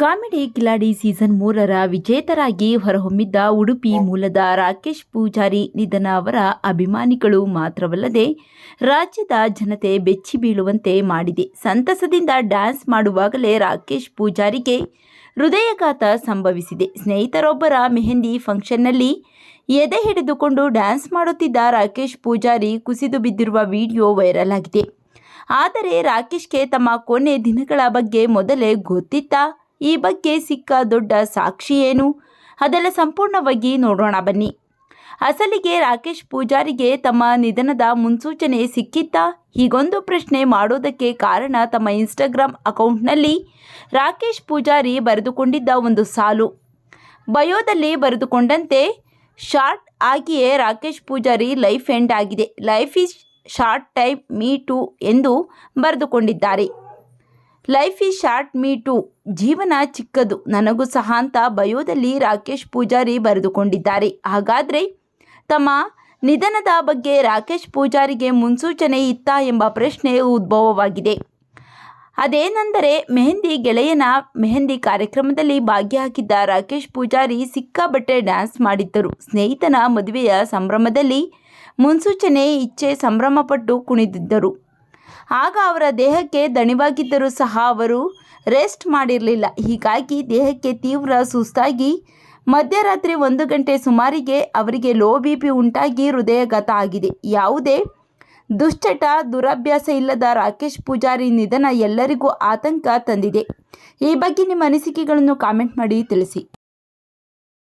Comedy Kiladi season ಮೂರರ ವಿಜೇತರಾಗಿ ಹೊರಹೊಮ್ಮಿದ್ದ ಉಡುಪಿ ಮೂಲದ ರಾಕೇಶ್ ಪೂಜಾರಿ ನಿಧನ ಅವರ ಅಭಿಮಾನಿಗಳು ಮಾತ್ರವಲ್ಲದೆ ರಾಜ್ಯದ ಜನತೆ ಬೆಚ್ಚಿ ಬೀಳುವಂತೆ ಮಾಡಿದೆ. ಸಂತಸದಿಂದ ಡ್ಯಾನ್ಸ್ ಮಾಡುವಾಗಲೇ ರಾಕೇಶ್ ಪೂಜಾರಿಗೆ ಹೃದಯಘಾತ ಸಂಭವಿಸಿದೆ. ಸ್ನೇಹಿತರೊಬ್ಬರ ಮೆಹಂದಿ ಫಂಕ್ಷನ್ನಲ್ಲಿ ಎದೆ ಹಿಡಿದುಕೊಂಡು ಡ್ಯಾನ್ಸ್ ಮಾಡುತ್ತಿದ್ದ ರಾಕೇಶ್ ಪೂಜಾರಿ ಕುಸಿದು ಬಿದ್ದಿರುವ ವಿಡಿಯೋ ವೈರಲ್ ಆಗಿದೆ. ಆದರೆ ರಾಕೇಶ್ಗೆ ತಮ್ಮ ಕೊನೆ ದಿನಗಳ ಬಗ್ಗೆ ಮೊದಲೇ ಗೊತ್ತಿತ್ತಾ. ಈ ಬಗ್ಗೆ ಸಿಕ್ಕ ದೊಡ್ಡ ಸಾಕ್ಷಿ ಏನು? ಅದೆಲ್ಲ ಸಂಪೂರ್ಣವಾಗಿ ನೋಡೋಣ ಬನ್ನಿ. ಅಸಲಿಗೆ ರಾಕೇಶ್ ಪೂಜಾರಿಗೆ ತಮ್ಮ ನಿಧನದ ಮುನ್ಸೂಚನೆ ಸಿಕ್ಕಿತ್ತಾ? ಹೀಗೊಂದು ಪ್ರಶ್ನೆ ಮಾಡೋದಕ್ಕೆ ಕಾರಣ ತಮ್ಮ ಇನ್ಸ್ಟಾಗ್ರಾಮ್ ಅಕೌಂಟ್ನಲ್ಲಿ ರಾಕೇಶ್ ಪೂಜಾರಿ ಬರೆದುಕೊಂಡಿದ್ದ ಒಂದು ಸಾಲು. ಬಯೋದಲ್ಲಿ ಬರೆದುಕೊಂಡಂತೆ, ಶಾರ್ಟ್ ಆಗಿಯೇ ರಾಕೇಶ್ ಪೂಜಾರಿ ಲೈಫ್ ಎಂಡ್ ಆಗಿದೆ. Life is short time me too ಎಂದು ಬರೆದುಕೊಂಡಿದ್ದಾರೆ. Life is short, me too. ಜೀವನ ಚಿಕ್ಕದು. ನನಗೂ ಸಹ ಅಂತ ಬಯೋದಲ್ಲಿ ರಾಕೇಶ್ ಪೂಜಾರಿ ಬರೆದುಕೊಂಡಿದ್ದಾರೆ. ಹಾಗಾದರೆ ತಮ್ಮ ನಿಧನದ ಬಗ್ಗೆ ರಾಕೇಶ್ ಪೂಜಾರಿಗೆ ಮುನ್ಸೂಚನೆ ಇತ್ತಾ ಎಂಬ ಪ್ರಶ್ನೆ ಉದ್ಭವವಾಗಿದೆ. ಅದೇನೆಂದರೆ, ಮೆಹಂದಿ ಗೆಳೆಯನ ಮೆಹಂದಿ ಕಾರ್ಯಕ್ರಮದಲ್ಲಿ ಭಾಗಿಯಾಗಿದ್ದ ರಾಕೇಶ್ ಪೂಜಾರಿ ಸಿಕ್ಕಾಬಟ್ಟೆ ಡ್ಯಾನ್ಸ್ ಮಾಡಿದ್ದರು. ಸ್ನೇಹಿತನ ಮದುವೆಯ ಸಂಭ್ರಮದಲ್ಲಿ ಮುನ್ಸೂಚನೆ ಇಚ್ಛೆ ಸಂಭ್ರಮಪಟ್ಟು ಕುಣಿದಿದ್ದರು. ಆಗ ಅವರ ದೇಹಕ್ಕೆ ದಣಿವಾಗಿದ್ದರೂ ಸಹ ಅವರು ರೆಸ್ಟ್ ಮಾಡಿರಲಿಲ್ಲ. ಹೀಗಾಗಿ ದೇಹಕ್ಕೆ ತೀವ್ರ ಸುಸ್ತಾಗಿ ಮಧ್ಯರಾತ್ರಿ ಒಂದು ಗಂಟೆ ಸುಮಾರಿಗೆ ಅವರಿಗೆ ಲೋ ಬಿ ಪಿ ಉಂಟಾಗಿ ಹೃದಯಘಾತ ಆಗಿದೆ. ಯಾವುದೇ ದುಶ್ಚಟ, ದುರಭ್ಯಾಸ ಇಲ್ಲದ ರಾಕೇಶ್ ಪೂಜಾರಿ ನಿಧನ ಎಲ್ಲರಿಗೂ ಆತಂಕ ತಂದಿದೆ. ಈ ಬಗ್ಗೆ ನಿಮ್ಮ ಅನಿಸಿಕೆಗಳನ್ನು ಕಾಮೆಂಟ್ ಮಾಡಿ ತಿಳಿಸಿ.